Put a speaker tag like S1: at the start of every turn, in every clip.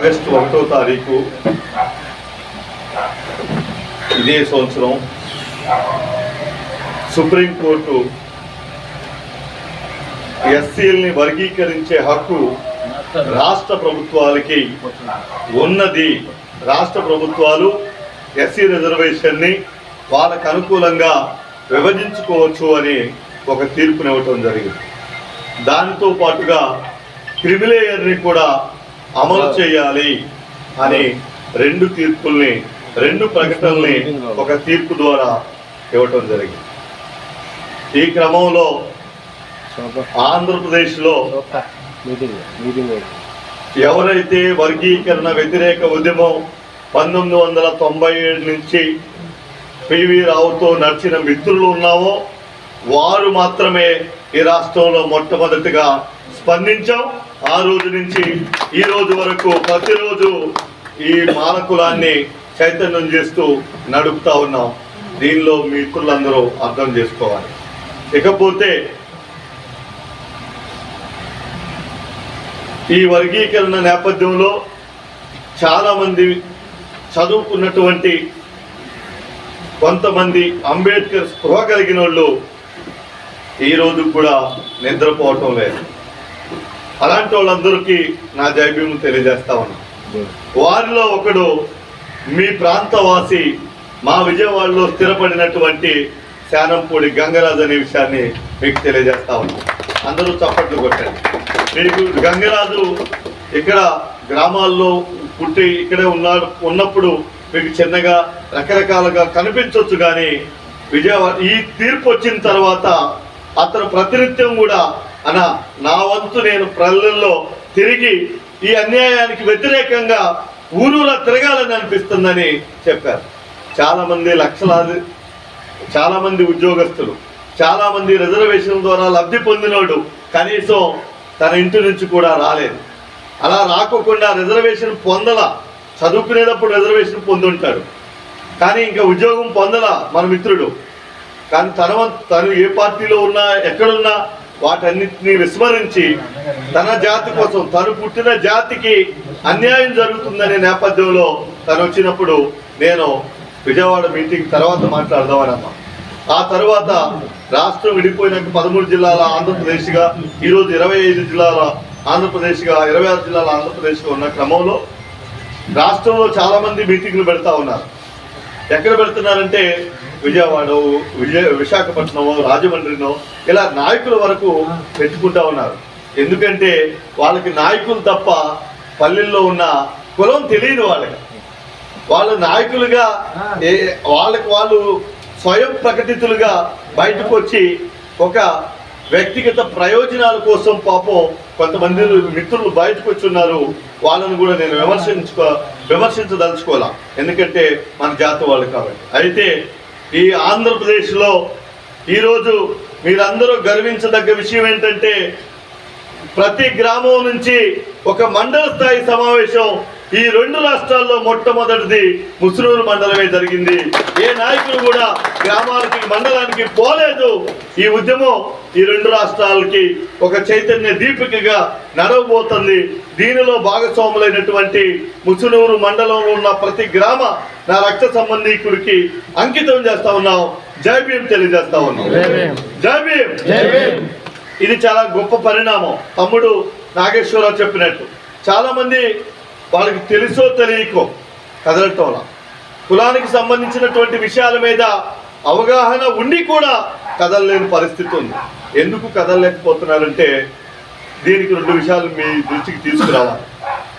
S1: August ఒకటో తారీఖు ఇదే సంవత్సరం సుప్రీంకోర్టు ఎస్సీల్ని వర్గీకరించే హక్కు రాష్ట్ర ప్రభుత్వాలకి ఉన్నది. రాష్ట్ర ప్రభుత్వాలు ఎస్సీ రిజర్వేషన్ని వాళ్ళకు అనుకూలంగా విభజించుకోవచ్చు అని ఒక తీర్పునివ్వటం జరిగింది. దానితో పాటుగా క్రిమిలేయర్ని కూడా అమలు చేయాలి అని రెండు తీర్పుల్ని రెండు ప్రకటనల్ని ఒక తీర్పు ద్వారా ఇవ్వటం జరిగింది. ఈ క్రమంలో ఆంధ్రప్రదేశ్లో ఎవరైతే వర్గీకరణ వ్యతిరేక ఉద్యమం పంతొమ్మిది వందల తొంభై ఏడు నుంచి పివి రావుతో నడిచిన మిత్రులు ఉన్నావో వారు మాత్రమే ఈ రాష్ట్రంలో మొట్టమొదటిగా స్పందించాం. ఆ రోజు నుంచి ఈ రోజు వరకు ప్రతిరోజు ఈ మానకులాన్ని చైతన్యం చేస్తూ నడుపుతా ఉన్నాం. దీనిలో మిత్రులందరూ అర్థం చేసుకోవాలి. ఇకపోతే ఈ వర్గీకరణ నేపథ్యంలో చాలామంది చదువుకున్నటువంటి కొంతమంది అంబేద్కర్ స్పృహ కలిగిన వాళ్ళు ఈరోజు కూడా నిద్రపోవటం లేదు. అలాంటి వాళ్ళందరికీ నా జైభీము తెలియజేస్తా ఉన్నా. వారిలో ఒకడు మీ ప్రాంతవాసి మా విజయవాడలో స్థిరపడినటువంటి శానంపూడి గంగరాజు అనే విషయాన్ని మీకు తెలియజేస్తా ఉన్నాం. అందరూ చప్పట్లు కొట్టండి. మీకు గంగరాజు ఇక్కడ గ్రామాల్లో పుట్టి ఇక్కడే ఉన్నాడు ఉన్నప్పుడు మీకు చిన్నగా రకరకాలుగా కనిపించవచ్చు కానీ విజయవాడ ఈ తీర్పు వచ్చిన తర్వాత అతను ప్రతినిత్యం కూడా అన్న నా వంతు నేను ప్రజల్లో తిరిగి ఈ అన్యాయానికి వ్యతిరేకంగా ఊరూరా తిరగాలని అనిపిస్తుందని చెప్పారు. చాలామంది లక్షలాది చాలామంది ఉద్యోగస్తులు చాలామంది రిజర్వేషన్ ద్వారా లబ్ధి పొందినోడు కనీసం తన ఇంటి నుంచి కూడా రాలేదు. అలా రాకోకుండా రిజర్వేషన్ పొందల చదువుకునేటప్పుడు రిజర్వేషన్ పొందుంటాడు. కానీ ఇంకా ఉద్యోగం పొందల మన మిత్రుడు. కానీ తన వం- తను ఏ పార్టీలో ఉన్నా ఎక్కడున్నా వాటన్నిటిని విస్మరించి తన జాతి కోసం తను పుట్టిన జాతికి అన్యాయం జరుగుతుందనే నేపథ్యంలో తను వచ్చినప్పుడు నేను విజయవాడ మీటింగ్ తర్వాత మాట్లాడదామనమ్మా. ఆ తర్వాత రాష్ట్రం విడిపోయినాక పదమూడు జిల్లాల ఆంధ్రప్రదేశ్గా ఈరోజు ఇరవై ఐదు జిల్లాల ఆంధ్రప్రదేశ్గా ఇరవై ఆరు జిల్లాల ఆంధ్రప్రదేశ్గా ఉన్న క్రమంలో రాష్ట్రంలో చాలామంది మీటింగ్లు పెడతా ఉన్నారు. ఎక్కడ పెడుతున్నారంటే విజయవాడ విజయ విశాఖపట్నమో రాజమండ్రినో ఇలా నాయకుల వరకు పెట్టుకుంటా ఉన్నారు. ఎందుకంటే వాళ్ళకి నాయకులు తప్ప పల్లెల్లో ఉన్న కులం తెలియదు వాళ్ళకి. వాళ్ళు నాయకులుగా వాళ్ళకి వాళ్ళు స్వయం ప్రకటితులుగా బయటకు వచ్చి ఒక వ్యక్తిగత ప్రయోజనాల కోసం పాపం కొంతమంది మిత్రులు బయటకు వచ్చి ఉన్నారు వాళ్ళని కూడా నేను విమర్శించుకో విమర్శించదలుచుకోవాలా? ఎందుకంటే మన జాతి వాళ్ళు కాబట్టి. అయితే ఈ ఆంధ్రప్రదేశ్లో ఈరోజు మీరందరూ గర్వించదగ్గ విషయం ఏంటంటే ప్రతి గ్రామం నుంచి ఒక మండల స్థాయి సమావేశం ఈ రెండు రాష్ట్రాల్లో మొట్టమొదటిది ముసలూరు మండలమే జరిగింది. ఏ నాయకులు కూడా గ్రామాలకి మండలానికి పోలేదు. ఈ ఉద్యమం ఈ రెండు రాష్ట్రాలకి ఒక చైతన్య దీపికగా నడవబోతుంది. దీనిలో భాగస్వాములైనటువంటి ముసునూరు మండలంలో ఉన్న ప్రతి గ్రామ నా రక్త సంబంధీకుడికి అంకితం చేస్తా ఉన్నాం. జై భీం తెలియజేస్తా ఉన్నాం. జై భీం. ఇది చాలా గొప్ప పరిణామం. తమ్ముడు నాగేశ్వరరావు చెప్పినట్టు చాలా మంది వాళ్ళకి తెలుసో తెలియకో కదలటంలా. కులానికి సంబంధించినటువంటి విషయాల మీద అవగాహన ఉండి కూడా కదలలేని పరిస్థితి ఉంది. ఎందుకు కదలలేకపోతున్నారంటే దీనికి రెండు విషయాలు మీ దృష్టికి తీసుకురావాలి.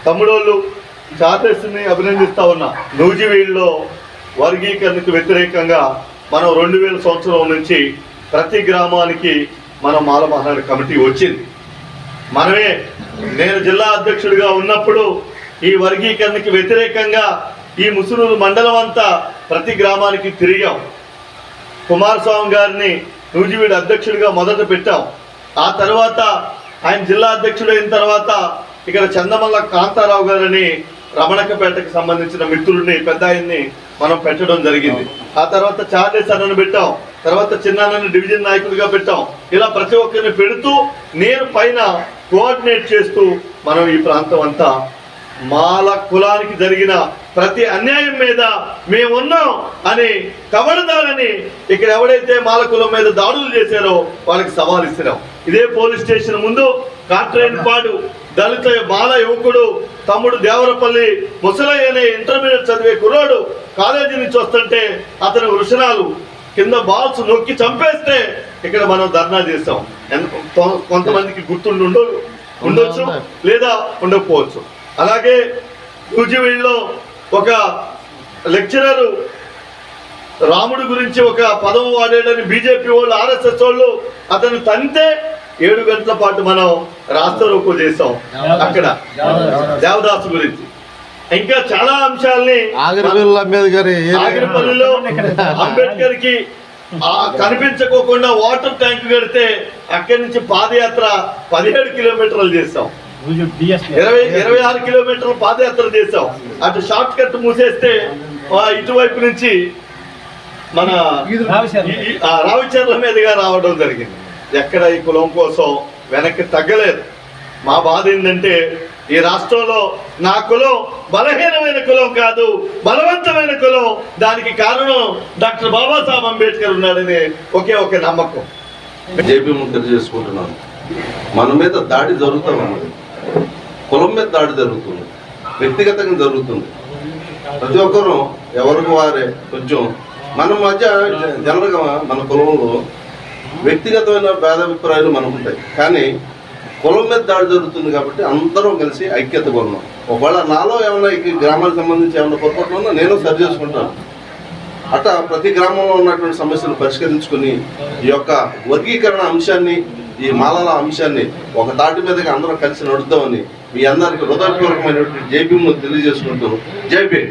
S1: తమ్ముడోళ్ళు చార్టర్స్ని అభినందిస్తా ఉన్నా. నూజివీడులో వర్గీకరణకు వ్యతిరేకంగా మనం రెండు వేల సంవత్సరం నుంచి ప్రతి గ్రామానికి మన మాల కమిటీ వచ్చింది. మనమే నేను జిల్లా అధ్యక్షుడిగా ఉన్నప్పుడు ఈ వర్గీకరణకి వ్యతిరేకంగా ఈ ముసలు మండలం అంతా ప్రతి గ్రామానికి తిరిగాం. కుమారస్వామి గారిని నూజివీడు అధ్యక్షుడిగా మొదట పెట్టాం. ఆ తర్వాత ఆయన జిల్లా అధ్యక్షుడైన తర్వాత ఇక్కడ చందమల్ల కాంతారావు గారని రమణకపేటకు సంబంధించిన మిత్రుడిని పెద్ద ఆయన్ని మనం పెట్టడం జరిగింది. ఆ తర్వాత చార్లెస్ అన్నను పెట్టాం. తర్వాత చిన్నాన్నని డివిజన్ నాయకుడిగా పెట్టాం. ఇలా ప్రతి ఒక్కరిని పెడుతూ నేను పైన కోఆర్డినేట్ చేస్తూ మనం ఈ ప్రాంతం అంతా మాల కులానికి జరిగిన ప్రతి అన్యాయం మీద మేమున్నాం అని కబడదారని ఇక్కడ ఎవడైతే మాల కులం మీద దాడులు చేశారో వాళ్ళకి సవాల్ ఇస్తున్నాం. ఇదే పోలీస్ స్టేషన్ ముందు కాట్రేనిపాడు దళిత మాల యువకుడు తమ్ముడు దేవరపల్లి ముసలయ్య అనే ఇంటర్మీడియట్ చదివే కుర్రాడు కాలేజీ నుంచి వస్తుంటే అతని వృషణాలు కింద బాల్స్ నొక్కి చంపేస్తే ఇక్కడ మనం ధర్నా చేస్తాం. కొంతమందికి గుర్తుండి ఉండ ఉండొచ్చు లేదా ఉండకపోవచ్చు. అలాగే యూజీవీలో ఒక లెక్చరరు రాముడి గురించి ఒక పదం వాడాడని బీజేపీ వాళ్ళు ఆర్ఎస్ఎస్ వాళ్ళు అతను తంతే ఏడు గంటల పాటు మనం రూపు చేసాం అక్కడ. దేవదాసు. గురించి. ఇంకా చాలా అంశాల్ని ఆగిరిపల్లిలో అంబేద్కర్కి ఆ కనిపించకోకుండా వాటర్ ట్యాంక్ కడితే అక్కడి నుంచి పాదయాత్ర పదిహేడు కిలోమీటర్లు చేస్తాం. ఇరవై ఇరవై ఆరు కిలోమీటర్లు పాదయాత్ర చేసాం అటు షార్ట్ కట్ మూసేస్తే ఆ ఇటువైపు నుంచి మన రావిచర్ల మీదుగా రావడం జరిగింది. ఎక్కడ ఈ కులం కోసం వెనక్కి తగ్గలేదు. మా బాధ ఏంటంటే ఈ రాష్ట్రంలో నా కులం బలహీనమైన కులం కాదు బలవంతమైన కులం. దానికి కారణం డాక్టర్ బాబాసాహెబ్ అంబేద్కర్ ఉన్నాడని ఒకే ఒక నమ్మకం.
S2: జేపీ ముద్ర చేసుకుంటున్నాను. మన మీద దాడి జరుగుతూ ఉన్నది. కులం మీద దాడి జరుగుతుంది. వ్యక్తిగతంగా జరుగుతుంది. ప్రతి ఒక్కరూ ఎవరికి వారే కొంచెం మన మధ్య జనరల్గా మన కులంలో వ్యక్తిగతమైన భేదాభిప్రాయాలు మనకు ఉంటాయి కానీ కులం మీద దాడి జరుగుతుంది కాబట్టి అందరం కలిసి ఐక్యతగా ఉన్నాం. ఒకవేళ నాలో ఏమైనా ఈ గ్రామానికి సంబంధించి ఏమైనా పొరపాట్లు ఉన్నా నేను సరి చేసుకుంటాను. అట్లా ప్రతి గ్రామంలో ఉన్నటువంటి సమస్యలు పరిష్కరించుకొని ఈ యొక్క వర్గీకరణ అంశాన్ని ఈ మాలల అంశాన్ని ఒక తాటి మీదకి అందరం కలిసి నడుద్దామని మీ అందరికి హృదయపూర్వకమైనటువంటి ముందు తెలియజేసుకుంటూ
S3: జేపీ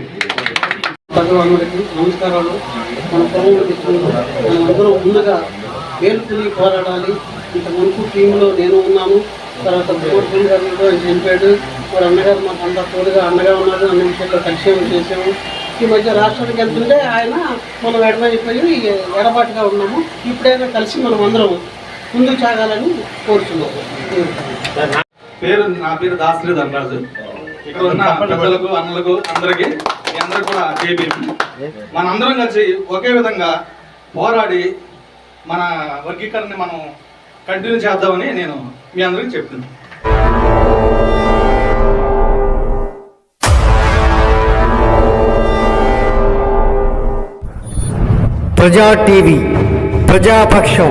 S3: నమస్కారాలు. మన పొలంలో మనందరం ముందుగా వేలుకుని పోరాడాలి. ఇంత మునుపు టీంలో నేను ఉన్నాను. తర్వాత కోర్టు గారు కూడా చనిపోయాడు. వాడు అన్నగారు మాకు అంతా తోడుగా అండగా ఉన్నాడు అన్ని విషయాల్లో కలిసేమో చేసాము ఈ మధ్య రాష్ట్రానికి వెళ్తుంటే ఆయన మనం ఎడమైపోయి ఎడబాటుగా ఉన్నాము. ఇప్పుడైనా కలిసి మనం అందరం ముందుకు సాగాలని కోరుతున్నాము
S4: పేరు నా పేరు దాసరి ధనరాజు ఇక్కడ ఉన్న పెద్దలకు అన్నలకు అందరికి మీ అందరికి కూడా జేబీ. మనందరం కలిసి ఒకే విధంగా పోరాడి మన వర్గీకరణని మనం కంటిన్యూ చేద్దామని నేను మీ అందరికి చెప్తున్నాను.
S5: ప్రజా టీవీ ప్రజాపక్షం.